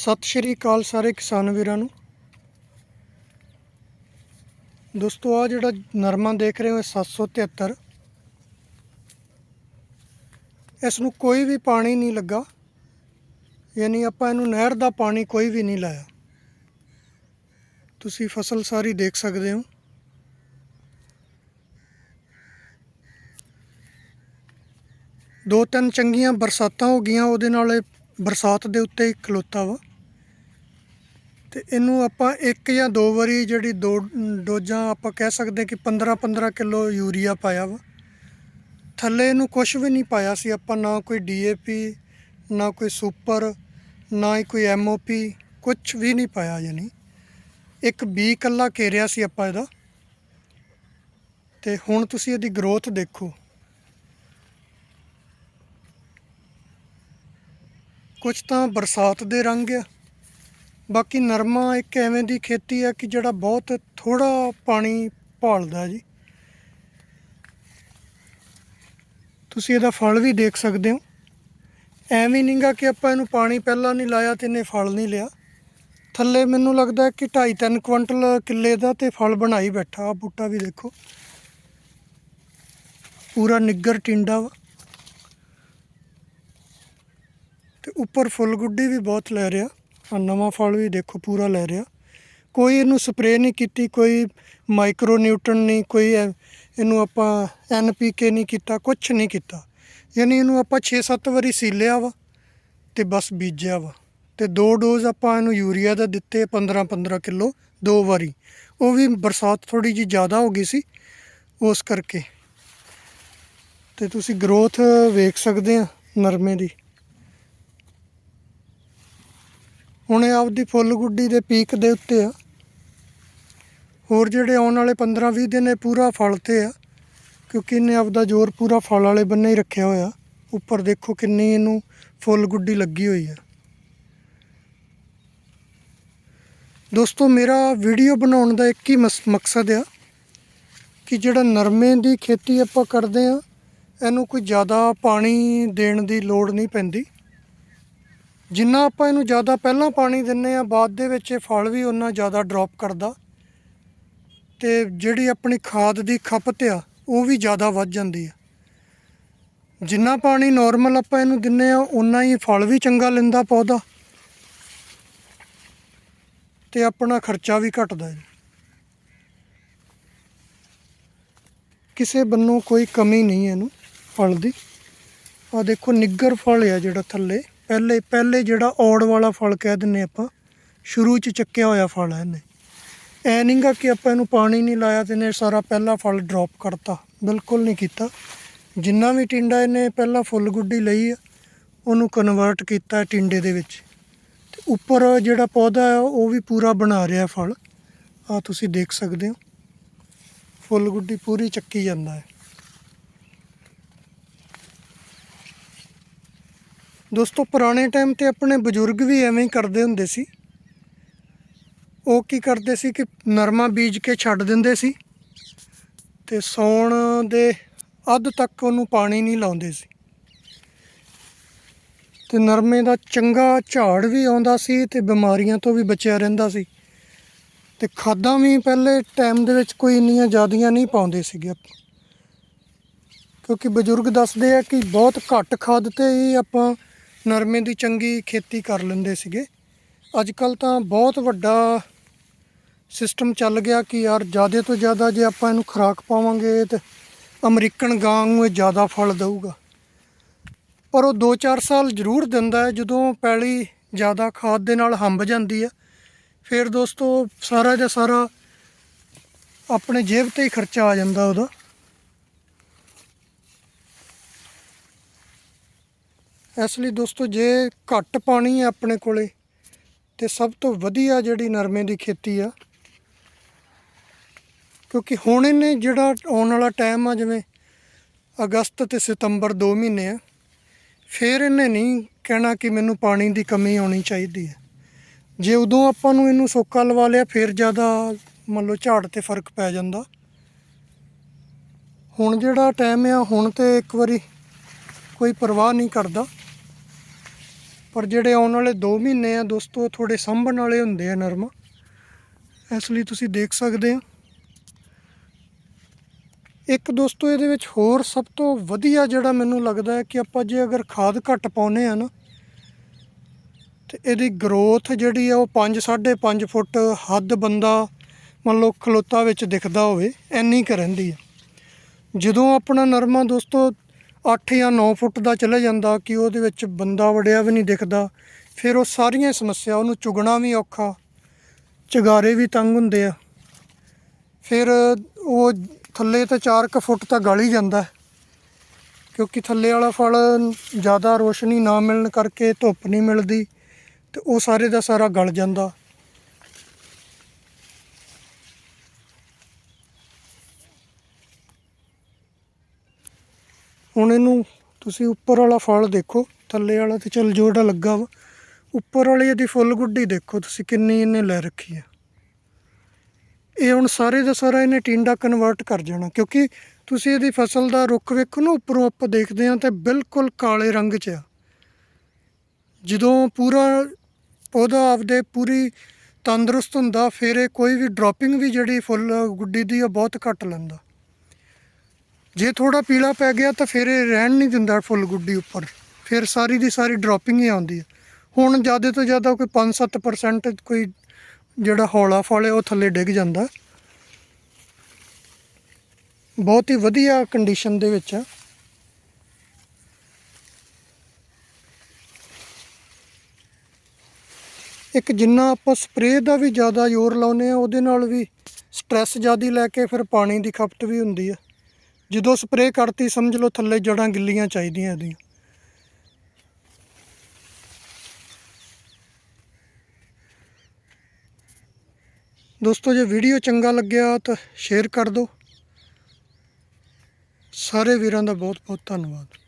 ਸਤਿ ਸ਼੍ਰੀ ਅਕਾਲ ਸਾਰੇ ਕਿਸਾਨ ਵੀਰਾਂ ਨੂੰ। ਦੋਸਤੋ ਆ ਜਿਹੜਾ ਨਰਮਾ ਦੇਖ ਰਹੇ ਹੋ, ਇਹ 773 ਇਸ ਨੂੰ ਕੋਈ ਵੀ ਪਾਣੀ ਨਹੀਂ ਲੱਗਾ। ਯਾਨੀ ਆਪਾਂ ਇਹਨੂੰ ਨਹਿਰ ਦਾ ਪਾਣੀ ਕੋਈ ਵੀ ਨਹੀਂ ਲਾਇਆ। ਤੁਸੀਂ ਫਸਲ ਸਾਰੀ ਦੇਖ ਸਕਦੇ ਹੋ। ਦੋ ਤਿੰਨ ਚੰਗੀਆਂ ਬਰਸਾਤਾਂ ਹੋ ਗਈਆਂ, ਉਹਦੇ ਨਾਲ ਇਹ ਬਰਸਾਤ ਦੇ ਉੱਤੇ ਹੀ ਖਲੋਤਾ ਵਾ। ਤੇ ਇਹਨੂੰ ਆਪਾਂ ਇੱਕ ਜਾਂ ਦੋ ਵਾਰੀ ਜਿਹੜੀ ਦੋ ਡੋਜ਼ਾਂ ਆਪਾਂ ਕਹਿ ਸਕਦੇ ਕਿ 15 15 ਕਿਲੋ ਯੂਰੀਆ ਪਾਇਆ ਵਾ। ਥੱਲੇ ਇਹਨੂੰ ਕੁਝ ਵੀ ਨਹੀਂ ਪਾਇਆ ਸੀ ਆਪਾਂ, ਨਾ ਕੋਈ ਡੀਏਪੀ ਨਾ ਕੋਈ ਸੁਪਰ, ਨਾ ਹੀ ਕੋਈ ਐਮਓਪੀ ਕੁਝ ਵੀ ਨਹੀਂ ਪਾਇਆ ਯਾਨੀ ਇੱਕ ਬੀ ਕੱਲਾ ਘੇਰਿਆ ਸੀ ਆਪਾਂ ਇਹਦਾ। ਤੇ ਹੁਣ ਤੁਸੀਂ ਇਹਦੀ ਗਰੋਥ ਦੇਖੋ। ਕੁਝ ਤਾਂ ਬਰਸਾਤ ਦੇ ਰੰਗ ਆ। ਬਾਕੀ ਨਰਮਾ ਇੱਕ ਐਵੇਂ ਦੀ ਖੇਤੀ ਆ ਕਿ ਜਿਹੜਾ ਬਹੁਤ ਥੋੜਾ ਪਾਣੀ ਭਾਲਦਾ ਜੀ। ਤੁਸੀਂ ਇਹਦਾ ਫਲ ਵੀ ਦੇਖ ਸਕਦੇ ਹੋ। ਐਵੇਂ ਨਹੀਂਗਾ ਕਿ ਆਪਾਂ ਇਹਨੂੰ ਪਾਣੀ ਪਹਿਲਾਂ ਨਹੀਂ ਲਾਇਆ ਤੇ ਇਹਨੇ ਫਲ ਨਹੀਂ ਲਿਆ। ਥੱਲੇ ਮੈਨੂੰ ਲੱਗਦਾ ਕਿ 2.5-3 ਕੁਇੰਟਲ ਕਿੱਲੇ ਦਾ ਤੇ ਫਲ ਬਣਾਈ ਬੈਠਾ ਆ ਬੂਟਾ ਵੀ ਦੇਖੋ। ਪੂਰਾ ਨਿੱਗਰ ਟਿੰਡਾ ਵਾ। ਤੇ ਉੱਪਰ ਫੁੱਲ ਗੁੱਡੀ ਵੀ ਬਹੁਤ ਲੈ ਰਿਹਾ। ਆ ਨਵਾਂ ਫਲ ਵੀ ਦੇਖੋ, ਪੂਰਾ ਲੈ ਰਿਹਾ। ਕੋਈ ਇਹਨੂੰ ਸਪਰੇਅ ਨਹੀਂ ਕੀਤੀ, ਕੋਈ ਮਾਈਕਰੋ ਨਿਊਟਨ ਨਹੀਂ, ਕੋਈ ਐ- ਇਹਨੂੰ ਆਪਾਂ ਐੱਨ ਪੀ ਕੇ ਨਹੀਂ ਕੀਤਾ ਕੁਝ ਨਹੀਂ ਕੀਤਾ। ਯਾਨੀ ਇਹਨੂੰ ਆਪਾਂ 6-7 ਵਾਰੀ ਸੀਲਿਆ ਵਾ ਤੇ ਬਸ ਬੀਜਿਆ ਵਾ। ਤੇ ਦੋ ਡੋਜ਼ ਆਪਾਂ ਇਹਨੂੰ ਯੂਰੀਆ ਦਾ ਦਿੱਤੇ 15-15 ਕਿਲੋ, ਦੋ ਵਾਰੀ। ਉਹ ਵੀ ਬਰਸਾਤ ਥੋੜੀ ਜੀ ਜ਼ਿਆਦਾ ਹੋ ਗਈ ਸੀ, ਉਸ ਕਰਕੇ। ਤੇ ਤੁਸੀਂ ਗਰੋਥ ਵੇਖ ਸਕਦੇ ਆ ਨਰਮੇ ਦੀ। ਹੁਣ ਇਹ ਆਪਦੀ ਫੁੱਲ ਗੁੱਡੀ ਦੇ ਪੀਕ ਦੇ ਉੱਤੇ ਆ। ਹੋਰ ਜਿਹੜੇ ਆਉਣ ਵਾਲੇ 15-20 ਦਿਨ ਇਹ ਪੂਰਾ ਫਲ ਤੇ ਆ, ਕਿਉਂਕਿ ਇਹਨੇ ਆਪਦਾ ਜ਼ੋਰ ਪੂਰਾ ਫਲ ਵਾਲੇ ਬੰਨੇ ਹੀ ਰੱਖਿਆ ਹੋਇਆ। ਉੱਪਰ ਦੇਖੋ ਕਿੰਨੀ ਇਹਨੂੰ ਫੁੱਲ ਗੁੱਡੀ ਲੱਗੀ ਹੋਈ ਆ। ਦੋਸਤੋ, ਮੇਰਾ ਵੀਡੀਓ ਬਣਾਉਣ ਦਾ ਇੱਕ ਹੀ ਮਸ- ਮਕਸਦ ਆ ਕਿ ਜਿਹੜਾ ਨਰਮੇ ਦੀ ਖੇਤੀ ਆਪਾਂ ਕਰਦੇ ਆ, ਇਹਨੂੰ ਕੋਈ ਜ਼ਿਆਦਾ ਪਾਣੀ ਦੇਣ ਦੀ ਲੋੜ ਨਹੀਂ ਪੈਂਦੀ। ਜਿੰਨਾ ਆਪਾਂ ਇਹਨੂੰ ਜ਼ਿਆਦਾ ਪਹਿਲਾਂ ਪਾਣੀ ਦਿੰਨੇ ਆ, ਬਾਅਦ ਦੇ ਵਿੱਚ ਇਹ ਫਲ ਵੀ ਉਹਨਾਂ ਜ਼ਿਆਦਾ ਡ੍ਰੌਪ ਕਰਦਾ। ਤੇ ਜਿਹੜੀ ਆਪਣੀ ਖਾਦ ਦੀ ਖਪਤ ਆ, ਉਹ ਵੀ ਜ਼ਿਆਦਾ ਵੱਧ ਜਾਂਦੀ ਆ। ਜਿੰਨਾ ਪਾਣੀ ਨਾਰਮਲ ਆਪਾਂ ਇਹਨੂੰ ਦਿੰਨੇ ਆ ਉਨਾ ਹੀ ਫਲ ਵੀ ਚੰਗਾ ਲੈਂਦਾ ਪੌਦਾ। ਤੇ ਆਪਣਾ ਖਰਚਾ ਵੀ ਘਟਦਾ ਜੀ। ਕਿਸੇ ਬੰਨੋਂ ਕੋਈ ਕਮੀ ਨਹੀਂ ਇਹਨੂੰ, ਫਲ ਦੀ। ਆ ਦੇਖੋ ਨਿੱਗਰ ਫਲ ਆ ਜਿਹੜਾ ਥੱਲੇ। ਪਹਿਲੇ ਪਹਿਲੇ ਜਿਹੜਾ ਔੜ ਵਾਲਾ ਫਲ ਕਹਿ ਦਿੰਨੇ ਆਪਾਂ, ਸ਼ੁਰੂ ਚ ਚੱਕਿਆ ਹੋਇਆ ਫਲ ਹੈ ਇਹਨੇ। ਐ ਨਹੀਂਗਾ ਕਿ ਆਪਾਂ ਇਹਨੂੰ ਪਾਣੀ ਨਹੀਂ ਲਾਇਆ ਤੇ ਇਹਨੇ ਸਾਰਾ ਪਹਿਲਾ ਫਲ ਡ੍ਰੌਪ ਕਰਤਾ। ਬਿਲਕੁਲ ਨਹੀਂ ਕੀਤਾ। ਜਿੰਨਾ ਵੀ ਟਿੰਡਾ ਇਹਨੇ ਪਹਿਲਾਂ ਫੁੱਲ ਗੁੱਡੀ ਲਈ ਆ, ਉਹਨੂੰ ਕਨਵਰਟ ਕੀਤਾ ਟਿੰਡੇ ਦੇ ਵਿੱਚ। ਤੇ ਉੱਪਰ ਜਿਹੜਾ ਪੌਦਾ ਆ, ਉਹ ਵੀ ਪੂਰਾ ਬਣਾ ਰਿਹਾ ਫਲ। ਆ ਤੁਸੀਂ ਦੇਖ ਸਕਦੇ ਹੋ। ਫੁੱਲ ਗੁੱਡੀ ਪੂਰੀ ਚੱਕੀ ਜਾਂਦਾ ਹੈ। ਦੋਸਤੋ, ਪੁਰਾਣੇ ਟਾਈਮ ਤੇ ਆਪਣੇ ਬਜ਼ੁਰਗ ਵੀ ਐਵੇਂ ਹੀ ਕਰਦੇ ਹੁੰਦੇ ਸੀ। ਉਹ ਕੀ ਕਰਦੇ ਸੀ ਕਿ ਨਰਮਾ ਬੀਜ ਕੇ ਛੱਡ ਦਿੰਦੇ ਸੀ ਤੇ ਸੌਣ ਦੇ ਅੱਧ ਤੱਕ ਉਹਨੂੰ ਪਾਣੀ ਨਹੀਂ ਲਾਉਂਦੇ ਸੀ। ਤੇ ਨਰਮੇ ਦਾ ਚੰਗਾ ਝਾੜ ਵੀ ਆਉਂਦਾ ਸੀ ਤੇ ਬਿਮਾਰੀਆਂ ਤੋਂ ਵੀ ਬਚਿਆ ਰਹਿੰਦਾ ਸੀ। ਤੇ ਖਾਦਾਂ ਵੀ ਪਹਿਲੇ ਟਾਈਮ ਦੇ ਵਿੱਚ ਕੋਈ ਇੰਨੀਆਂ ਜ਼ਿਆਦੀਆਂ ਨਹੀਂ ਪਾਉਂਦੇ ਸੀਗੇ ਆਪਾਂ। ਕਿਉਂਕਿ ਬਜ਼ੁਰਗ ਦੱਸਦੇ ਆ ਕਿ ਬਹੁਤ ਘੱਟ ਖਾਦ ਤੇ ਹੀ ਆਪਾਂ ਨਰਮੇ ਦੀ ਚੰਗੀ ਖੇਤੀ ਕਰ ਲੈਂਦੇ ਸੀਗੇ। ਅੱਜ ਕੱਲ ਤਾਂ ਬਹੁਤ ਵੱਡਾ ਸਿਸਟਮ ਚੱਲ ਗਿਆ ਕਿ ਯਾਰ ਜ਼ਿਆਦਾ ਤੋਂ ਜ਼ਿਆਦਾ ਜੇ ਆਪਾਂ ਇਹਨੂੰ ਖੁਰਾਕ ਪਾਵਾਂਗੇ ਤੇ ਅਮਰੀਕਨ ਗਾਂ ਨੂੰ ਇਹ ਜ਼ਿਆਦਾ ਫਲ ਦੇਊਗਾ। ਪਰ ਉਹ 2-4 ਸਾਲ ਜ਼ਰੂਰ ਦਿੰਦਾ ਹੈ, ਜਦੋਂ ਪੈਲੀ ਜ਼ਿਆਦਾ ਖਾਦ ਦੇ ਨਾਲ ਹੰਬ ਜਾਂਦੀ ਹੈ। ਫਿਰ ਦੋਸਤੋ ਸਾਰਾ ਦਾ ਸਾਰਾ ਆਪਣੇ ਜੇਬ ਤੇ ਹੀ ਖਰਚਾ ਆ ਜਾਂਦਾ ਉਹਦਾ। ਇਸ ਲਈ ਦੋਸਤੋ, ਜੇ ਘੱਟ ਪਾਣੀ ਹੈ ਆਪਣੇ ਕੋਲੇ, ਤੇ ਸਭ ਤੋਂ ਵਧੀਆ ਜਿਹੜੀ ਨਰਮੇ ਦੀ ਖੇਤੀ ਆ, ਕਿਉਂਕਿ ਹੁਣ ਇਹਨੇ ਜਿਹੜਾ ਆਉਣ ਵਾਲਾ ਟਾਈਮ ਆ, ਜਿਵੇਂ ਅਗਸਤ ਤੇ ਸਤੰਬਰ 2 ਮਹੀਨੇ ਆ, ਫਿਰ ਇਹਨੇ ਨਹੀਂ ਕਹਿਣਾ ਕਿ ਮੈਨੂੰ ਪਾਣੀ ਦੀ ਕਮੀ ਆਉਣੀ ਚਾਹੀਦੀ ਹੈ। ਜੇ ਉਦੋਂ ਆਪਾਂ ਨੂੰ ਇਹਨੂੰ ਸੋਕਾ ਲਵਾ ਲਿਆ, ਫਿਰ ਜ਼ਿਆਦਾ ਮੰਨ ਲਓ ਝਾੜ ਤੇ ਫ਼ਰਕ ਪੈ ਜਾਂਦਾ। ਹੁਣ ਜਿਹੜਾ ਟਾਈਮ ਆ, ਹੁਣ ਤੇ ਇੱਕ ਵਾਰੀ ਕੋਈ ਪਰਵਾਹ ਨਹੀਂ ਕਰਦਾ। ਪਰ ਜਿਹੜੇ ਆਉਣ ਵਾਲੇ 2 ਮਹੀਨੇ ਆ, ਦੋਸਤੋ ਥੋੜੇ ਸੰਭਣ ਵਾਲੇ ਹੁੰਦੇ ਆ ਨਰਮਾ। ਇਸ ਲਈ ਤੁਸੀਂ ਦੇਖ ਸਕਦੇ ਆ। ਇੱਕ ਦੋਸਤੋ, ਇਹਦੇ ਵਿੱਚ ਹੋਰ ਸਭ ਤੋਂ ਵਧੀਆ ਜਿਹੜਾ ਮੈਨੂੰ ਲੱਗਦਾ ਹੈ ਕਿ ਆਪਾਂ ਜੇ ਅਗਰ ਖਾਦ ਘੱਟ ਪਾਉਨੇ ਆ ਨਾ, ਤੇ ਇਹਦੀ ਗਰੋਥ ਜਿਹੜੀ ਆ, ਉਹ 5 5.5 ਫੁੱਟ ਹੱਦ ਬੰਦਾ, ਮੰਨ ਲਓ, ਖਲੋਤਾ ਵਿੱਚ ਦਿਖਦਾ ਹੋਵੇ, ਐਨੀ ਕੁ ਰਹਿੰਦੀ ਆ। ਜਦੋਂ ਆਪਣਾ ਨਰਮਾ ਦੋਸਤੋ 8 ਜਾਂ 9 ਫੁੱਟ ਦਾ ਚਲੇ ਜਾਂਦਾ ਕਿ ਉਹਦੇ ਵਿੱਚ ਬੰਦਾ ਵੜਿਆ ਵੀ ਨਹੀਂ ਦਿਖਦਾ। ਫਿਰ ਉਹ ਸਾਰੀਆਂ ਸਮੱਸਿਆ ਉਹਨੂੰ ਚੁਗਣਾ ਵੀ ਔਖਾ, ਚਗਾਰੇ ਵੀ ਤੰਗ ਹੁੰਦੇ ਆ। ਫਿਰ ਉਹ ਥੱਲੇ ਤਾਂ 4 ਫੁੱਟ ਤਾਂ ਗਲ ਹੀ ਜਾਂਦਾ, ਕਿਉਂਕਿ ਥੱਲੇ ਵਾਲਾ ਫਲ ਜ਼ਿਆਦਾ ਰੋਸ਼ਨੀ ਨਾ ਮਿਲਣ ਕਰਕੇ ਧੁੱਪ ਨਹੀਂ ਮਿਲਦੀ ਤੇ ਉਹ ਸਾਰੇ ਦਾ ਸਾਰਾ ਗਲ ਜਾਂਦਾ। ਹੁਣ ਇਹਨੂੰ ਤੁਸੀਂ ਉੱਪਰ ਵਾਲਾ ਫਲ ਦੇਖੋ, ਥੱਲੇ ਵਾਲਾ ਤੇ ਚਲ ਜੋੜਾ ਲੱਗਾ ਵਾ, ਉੱਪਰ ਵਾਲੀ ਇਹਦੀ ਫੁੱਲ ਗੁੱਡੀ ਦੇਖੋ ਤੁਸੀਂ ਕਿੰਨੀ ਇਹਨੇ ਲੈ ਰੱਖੀ ਆ। ਇਹ ਹੁਣ ਸਾਰੇ ਦਾ ਸਾਰਾ ਇਹਨੇ ਟਿੰਡਾ ਕਨਵਰਟ ਕਰ ਜਾਣਾ, ਕਿਉਂਕਿ ਤੁਸੀਂ ਇਹਦੀ ਫਸਲ ਦਾ ਰੁੱਖ ਵੇਖੋ ਨਾ, ਉੱਪਰੋਂ ਆਪਾਂ ਦੇਖਦੇ ਹਾਂ ਤੇ ਬਿਲਕੁਲ ਕਾਲੇ ਰੰਗ 'ਚ ਆ। ਜਦੋਂ ਪੂਰਾ ਪੌਦਾ ਆਪਦੇ ਪੂਰੀ ਤੰਦਰੁਸਤ ਹੁੰਦਾ, ਫਿਰ ਇਹ ਕੋਈ ਵੀ ਡ੍ਰੌਪਿੰਗ ਵੀ ਜਿਹੜੀ ਫੁੱਲ ਗੁੱਡੀ ਦੀ ਉਹ ਬਹੁਤ ਘੱਟ ਲੈਂਦਾ। ਜੇ ਥੋੜਾ ਪੀਲਾ ਪੈ ਗਿਆ ਤਾਂ ਫਿਰ ਇਹ ਰਹਿਣ ਨਹੀਂ ਦਿੰਦਾ ਫੁੱਲ ਗੁੱਡੀ ਉੱਪਰ। ਫਿਰ ਸਾਰੀ ਦੀ ਸਾਰੀ ਡ੍ਰੌਪਿੰਗ ਹੀ ਆਉਂਦੀ ਹੈ। ਹੁਣ ਜ਼ਿਆਦਾ ਤੋਂ ਜ਼ਿਆਦਾ ਕੋਈ 5-7% ਕੋਈ ਜਿਹੜਾ ਹੌਲਾ ਫਲ ਹੈ ਉਹ ਥੱਲੇ ਡਿੱਗ ਜਾਂਦਾ। ਬਹੁਤ ਹੀ ਵਧੀਆ ਕੰਡੀਸ਼ਨ ਦੇ ਵਿੱਚ ਆ। ਇੱਕ ਜਿੰਨਾ ਆਪਾਂ ਸਪਰੇਅ ਦਾ ਵੀ ਜ਼ਿਆਦਾ ਜ਼ੋਰ ਲਾਉਨੇ ਆ ਉਹਦੇ ਨਾਲ ਵੀ ਸਟ੍ਰੈਸ ਜ਼ਿਆਦਾ ਲੈ ਕੇ ਫਿਰ ਪਾਣੀ ਦੀ ਖਪਤ ਵੀ ਹੁੰਦੀ ਆ ਜਦੋਂ ਸਪਰੇਅ ਕਰਤੀ, ਸਮਝ ਲਓ ਥੱਲੇ ਜੜਾਂ ਗਿੱਲੀਆਂ ਚਾਹੀਦੀਆਂ ਇਹਦੀਆਂ। ਦੋਸਤੋ, ਜੇ ਵੀਡੀਓ ਚੰਗਾ ਲੱਗਿਆ ਤਾਂ ਸ਼ੇਅਰ ਕਰ ਦਿਓ। ਸਾਰੇ ਵੀਰਾਂ ਦਾ ਬਹੁਤ ਬਹੁਤ ਧੰਨਵਾਦ।